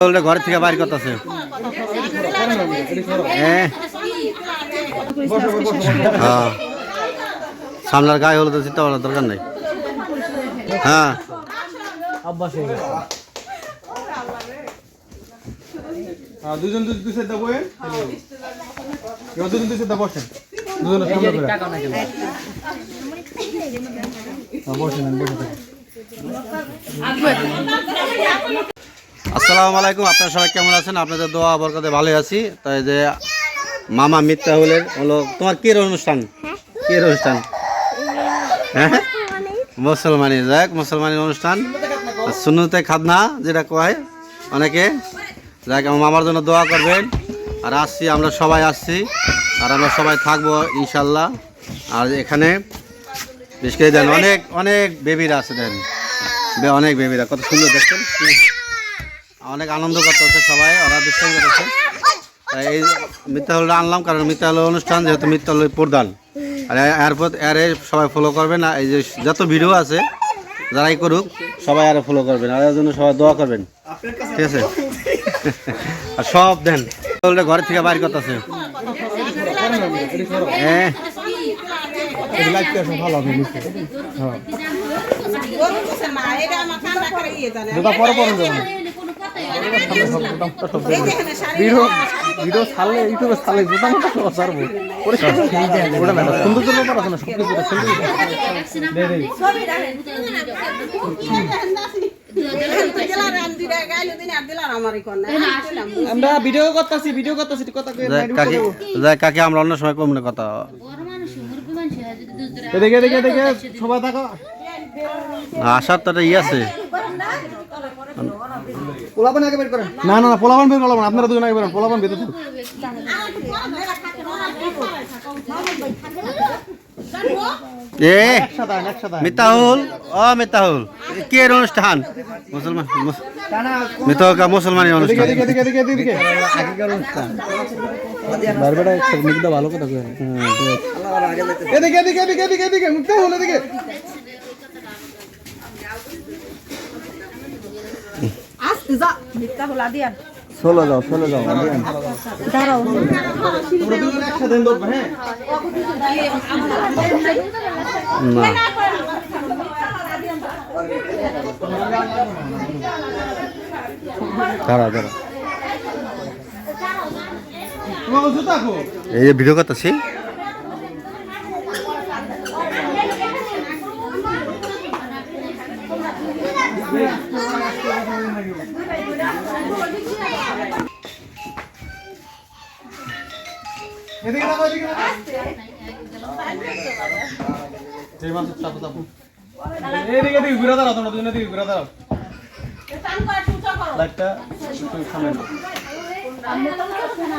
বললে ঘর থেকে বাইর করতেছে। হ্যাঁ। হ্যাঁ। সামলার গায়ে হলো তো চিন্তা করার দরকার নেই। হ্যাঁ। হ্যাঁ, দুজন দুই দুই সাইড বসেন। দুজন দুই সাইড বসেন। দুজনের সামনে বসেন বসে থাকেন। আসসালামু আলাইকুম, আপনারা সবাই কেমন আছেন? আপনাদের দোয়া বরকতে ভালোই আছি। তাই যে মামা মিথ্যা হলের হলো, তোমার কি অনুষ্ঠান? কি অনুষ্ঠান? হ্যাঁ? মুসলমানি, যাক মুসলমানের অনুষ্ঠান। সুন্নতে খাদনা যেটা কয় অনেকে। যাক, আমার মামার জন্য দোয়া করবেন। আর আসছি, আমরা সবাই আসছি। আর আমরা সবাই থাকব, ইনশাল্লাহ। আর এখানে বিশেষ করে দেন, অনেক অনেক বেবিরা আছে দেন। অনেক বেবিরা, কত সুন্দর দেখছেন? অনেক আনন্দ করতেছে সবাই, ওরা দুষ্টামি করতেছে। তাই এই মিথ্যা হলটা আনলাম, কারণ মিথ্যা হল অনুষ্ঠান যেহেতু মিথ্যা হল প্রধান। আর এরপর এরে সবাই ফলো করবেন আর এই যে যত ভিডিও আছে, যারাই করুক, সবাই আরও ফলো করবেন আর জন্য সবাই দোয়া করবেন। ঠিক আছে? আর সব দেন। হলটা ঘর থেকে বাইর করতেছে। হ্যাঁ। আমরা ভিডিও করতেছি ভিডিও করতেছি কথা কাকি আমরা অন্য সময় কমনে কথা এদিকে সবাই থাকো আসার তো একটা ই আছে পোলাপান আগে বের করেন। না না না পোলাপান বের করলাম আপনারা দুজন আগে বের পোলাপান বের এ মিতাহুল ও মিতাহুল। এ অনুষ্ঠান? মুসলমান মুস- মিতাহুল মুসলমানের অনুষ্ঠান? এদিকে এদিকে এদিকে এদিকে। আগেকার অনুষ্ঠান। বারবেটা একসাথে নিকটা ভালো কথা কই এদিকে এদিকে এদিকে এদিকে এদিকে মুক্তা এদিকে। চলো যাও চলো যাও হ্যাঁ না দাঁড়া দাঁড়া এই যে ভিডিও করতেছি। এদিকে তাকাও এদিকে এই মাছ চাপো চাপো এদিকে এদিকে ঘুরে দাঁড়াও তোমরা দুজন এদিকে ঘুরে দাঁড়াও। লাইটটা একটু সামনে নাও।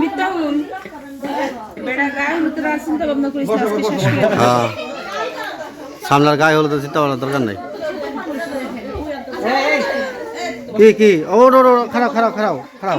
মিথ্যাহুল বেড়া গায়ে মুদ্রা চিন্তা ভাবনা করিস। হ্যাঁ। সামলার গায়ে হলো তো চিন্তা করার দরকার নেই। কি কি? ও খারাপ খারাপ খারাপ খারাপ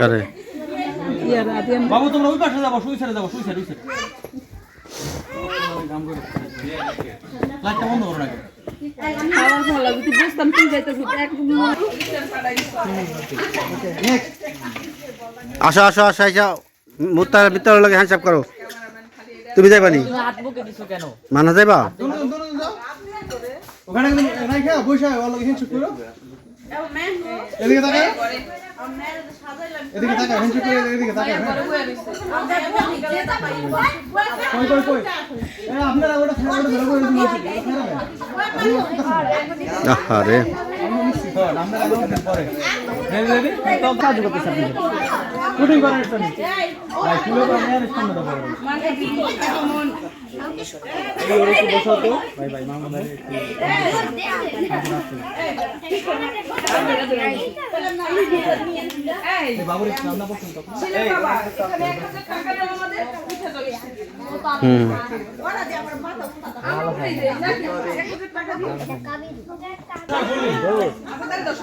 করে? বাবু তোমরা ওই পাশে যাব সুই ছেড়ে যাব সুই ছেড়ে সুই ছেড়ে লাইটটা বন্ধ করো নাকি? আমার ভালো লাগে, তুই বুঝতাম তুই যাইতেছিস, একদম আসো আসো আসো আসো। মুত্তার মিত্তার লগে হ্যান্ডসাপ করো। তুমি যাইবা নি? মানা যাইবা? দোনো দোনো যাও ওখানে রাখা বসে ওর লগে করো। এদিকে তাকা এদিকে তাকা হ্যান্ডশেক করে এদিকে তাকা হ্যাঁ? কই কই কই? এ আপনারা ওটা খারাপ ওটা ধরে করে দিন আরে আমরা পরে। Ready ready? তো কাজ করতে শুটিং করার নেই ভাই ফুলে করে নিয়ে আনিস সামনে দাও মানে কি কেমন এই ওর একটু বসাও তো ভাই ভাই মামা ভাই একটু এই এই বাবুর একটু রান্না করছেন ছেলে বাবা এখানে এক হাজার টাকা দাও আমাদের পিঠা চলে হুম আমরা এই যে নাকি এক হাজার টাকা দিও আমাদের দশ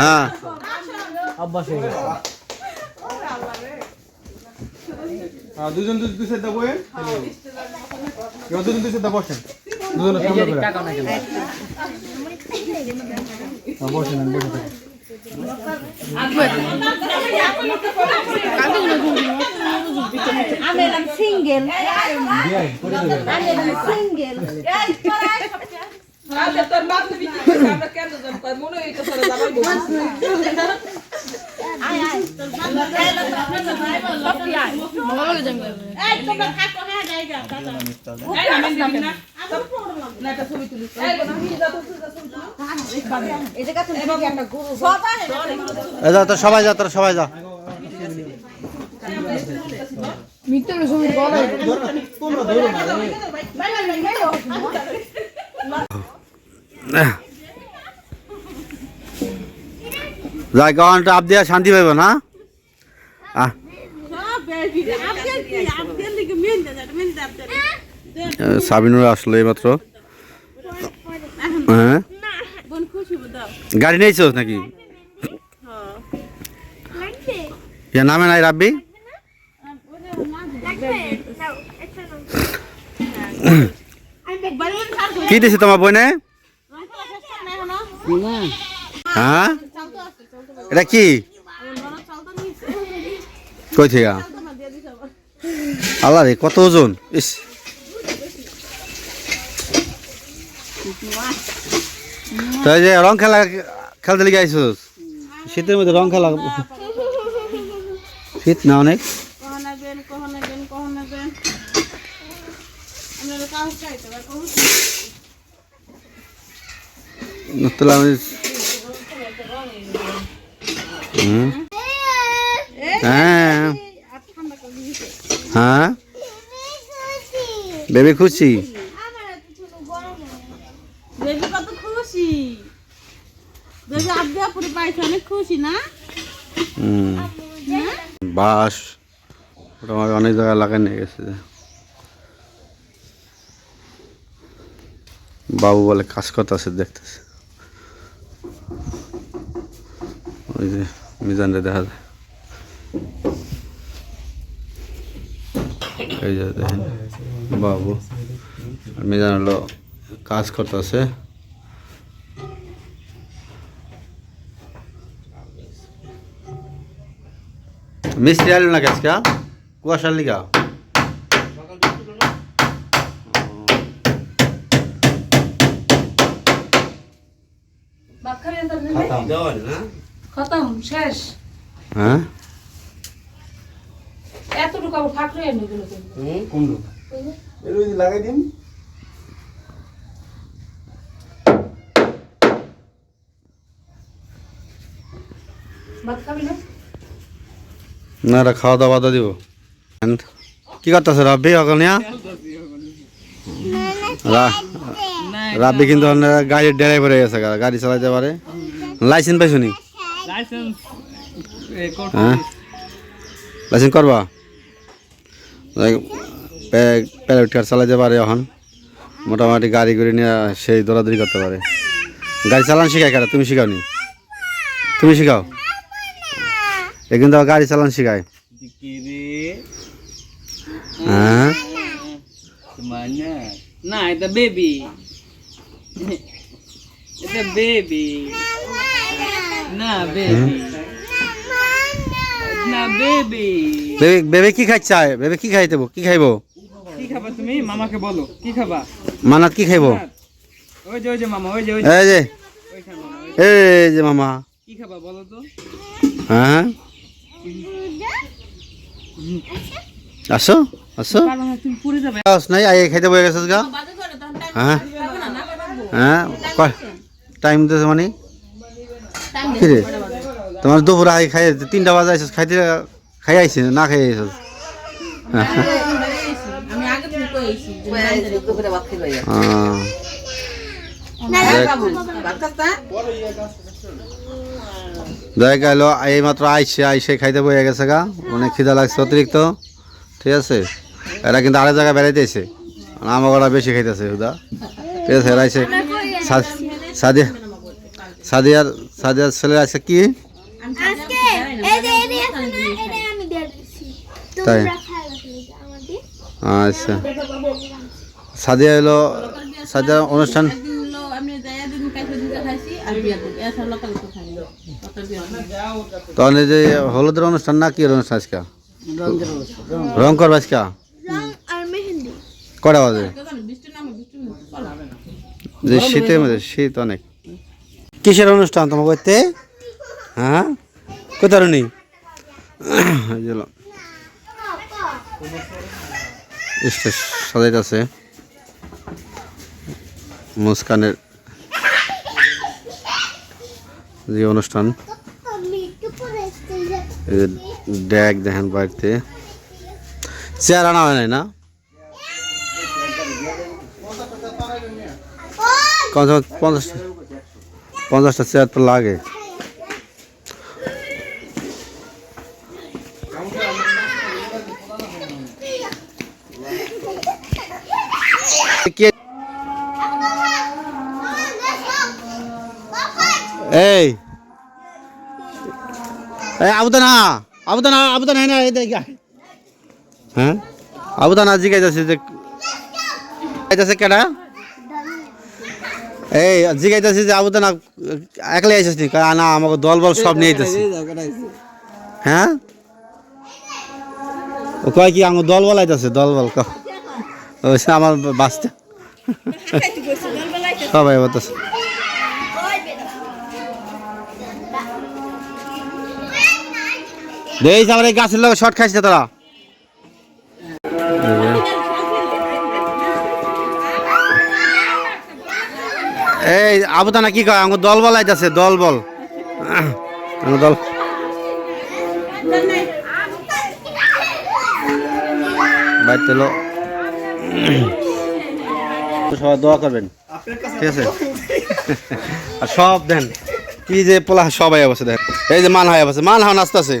হ্যাঁ। আব্বাস হয়ে গেছে। হ্যাঁ, দুজন দুই দুই সাইড বসেন। দুজন দুই সাইড বসেন। দুজনের সামনে করে। টাকা না কেন? হ্যাঁ, বসেন আমি বসে থাকি। আমি সিঙ্গেল। আমি সিঙ্গেল। আচ্ছা তোর তো বিক্রি করছে আমরা কেন যাব মনে হয় যাবাই মেন এই আমি যা তো ছবি এই জায়গা তুমি একটা গরু যা তো সবাই যা তোরা সবাই যা যাই গাওয়ানটা আপ দিয়া শান্তি পাইব না? আহ। সাবিনুর আসলো এইমাত্র। হ্যাঁ? গাড়ি নিয়েছো নাকি? ইয়া নামে নাই রাব্বি? কি দিছে তোমার বইনে? হ্যাঁ? এটা কি? কই থেকে? আল্লাহ রে কত ওজন? ইস। তাই যে রং খেলা খেলতে লেগে আইসোস? শীতের মধ্যে রং খেলা শীত না অনেক? তাহলে হুম হ্যাঁ হ্যাঁ বেবি খুশি বেবি কত খুশি। বেবি আব্বু আপুরে পাইছে অনেক খুশি না? হুম। বাস। ওটা অনেক জায়গায় লাগাই নিয়ে গেছে। বাবু বলে কাজ করতে আছে দেখতেছে। ওই যে মিজানরে দেখা যায়। এই যে দেখেন বাবু। আর মিজান হলো কাজ করতেছে। মিস্ত্রি আলো না আজকে কুয়াশার লিগা? খতম। শেষ। হ্যাঁ? এতটুকু আবার ফাঁক রয়ে এগুলো লাগাই দিন। না? না এটা খাওয়া দাওয়া বাদা দিব। কি করতেছে রাব্বি অকনিয়া? রাব্বি কিন্তু গাড়ির ড্রাইভার হয়ে গেছে গা, গাড়ি চালাতে পারে। লাইসেন্স পাইছো নি? হ্যাঁ? লাইসেন্স করবা? প্যালেট কার চালাতে পারে এখন। মোটামুটি গাড়ি করে নিয়ে সেই দৌড়াদৌড়ি করতে পারে। গাড়ি চালান শেখায় কারা? তুমি শিখাও নি তুমি শিখাও? এ কিন্তু গাড়ি চালান শেখায়। হ্যাঁ? না এটা বেবি এটা বেবি না বেবি না বেবি বেবে বেবে কি বেবে কি খাই দেবো কি খাইবো? কি খাবা তুমি? মামাকে বলো কি খাবা? মানাত কি খাইবো? ওই যে ওই যে মামা ওই যে ওই যে। এই যে। মামা, ওই- এই যে মামা। কি খাবা বলো তো? হ্যাঁ? আসো আসো। তুমি পুরে যাবে। আস নাই আই খাইতে বয়ে গেছিস গা? হ্যাঁ? হ্যাঁ? টাইম মানে? কি রে তোমার দুপুর আগে খাই তিনটা বাজে আইসিস খাইতে খাই আইসি না খাই আইসিস আমি আগে দেখ। গেল এই মাত্র আইসে আইসে খাইতে বয়ে গেছে গা। অনেক খিদা লাগছে অতিরিক্ত ঠিক আছে? এরা কিন্তু আরেক জায়গায় বেড়াইতেছে আমার বেশি খাইতেছে হুদা। ঠিক আছে এরা আইসে সাদিয়া সাদিয়ার সাদিয়ার ছেলে আছে কি? তাই? আচ্ছা। সাদিয়া হলো সাদিয়ার অনুষ্ঠান? তখন যে হলুদের অনুষ্ঠান না কি অনুষ্ঠান আজকে? রং করবে আজকে কটা বাজে? যে শীতের মধ্যে শীত অনেক। কিসের অনুষ্ঠান তোমার করতে হ্যাঁ? কোথাও নেই স্টেজ সাজাইতেছে। মুস্কানের যে অনুষ্ঠান। ড্যাগ দেখেন বাড়িতে। চেয়ার আনা হয় না? কম পঞ্চাশটা পঞ্চাশটা চেয়ার তো লাগে। এই। আবুদানা আবুদানা আবুদানা হ্যাঁ না এই দেখ হ্যাঁ? আবুদানা জিগাইতেছে যে জিগাইতেছে কেডা? এই, জিগাইতেছে যে আবুদানা একলাই আইসিস নি? না, আমাকে দল বল সব নিয়ে আইতেছে। হ্যাঁ? ও কয় কি আমার দল বল আইতেছে, দল বল আমার বাসটা সবাই বলতেছে। দেখ আমার এই গাছের লোক শর্ট খাইছে তোরা। এই আবুদানা কি কয়? আমার দল বল। আইতাছে দল। বল দল সব দেন। কি যে পোলা, সবাই অবস্থা দেন এই যে মান হয় অবস্থা। মান হয় নাচতেছে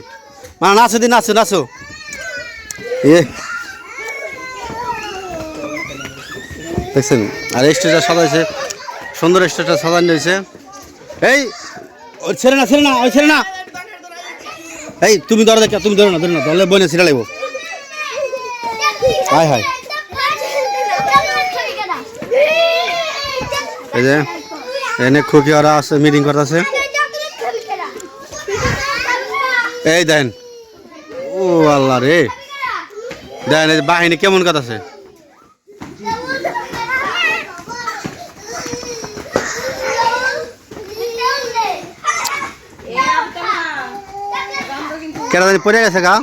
মান নাচো দি, নাচো নাচো। এ। দেখছেন? আর স্টেজটা সাজাইছে সুন্দর স্টেজটা সাজানো হয়েছে। এই ওই ছেড়ে না ছেড়ে না, ওই ছেড়ে না। এই, তুমি ধরো দেখা, তুমি ধরো না ধরো না, ধরলে বনে ছিঁড়ে লাগবো। হায় হায়। এই যে, এনে খুকি ওরা আছে মিটিং করতেছে। এই দেন। ও আল্লাহ রে। দেন, এই বাহিনী কেমন কথা আছে কেন জানি পড়ে গেছে গা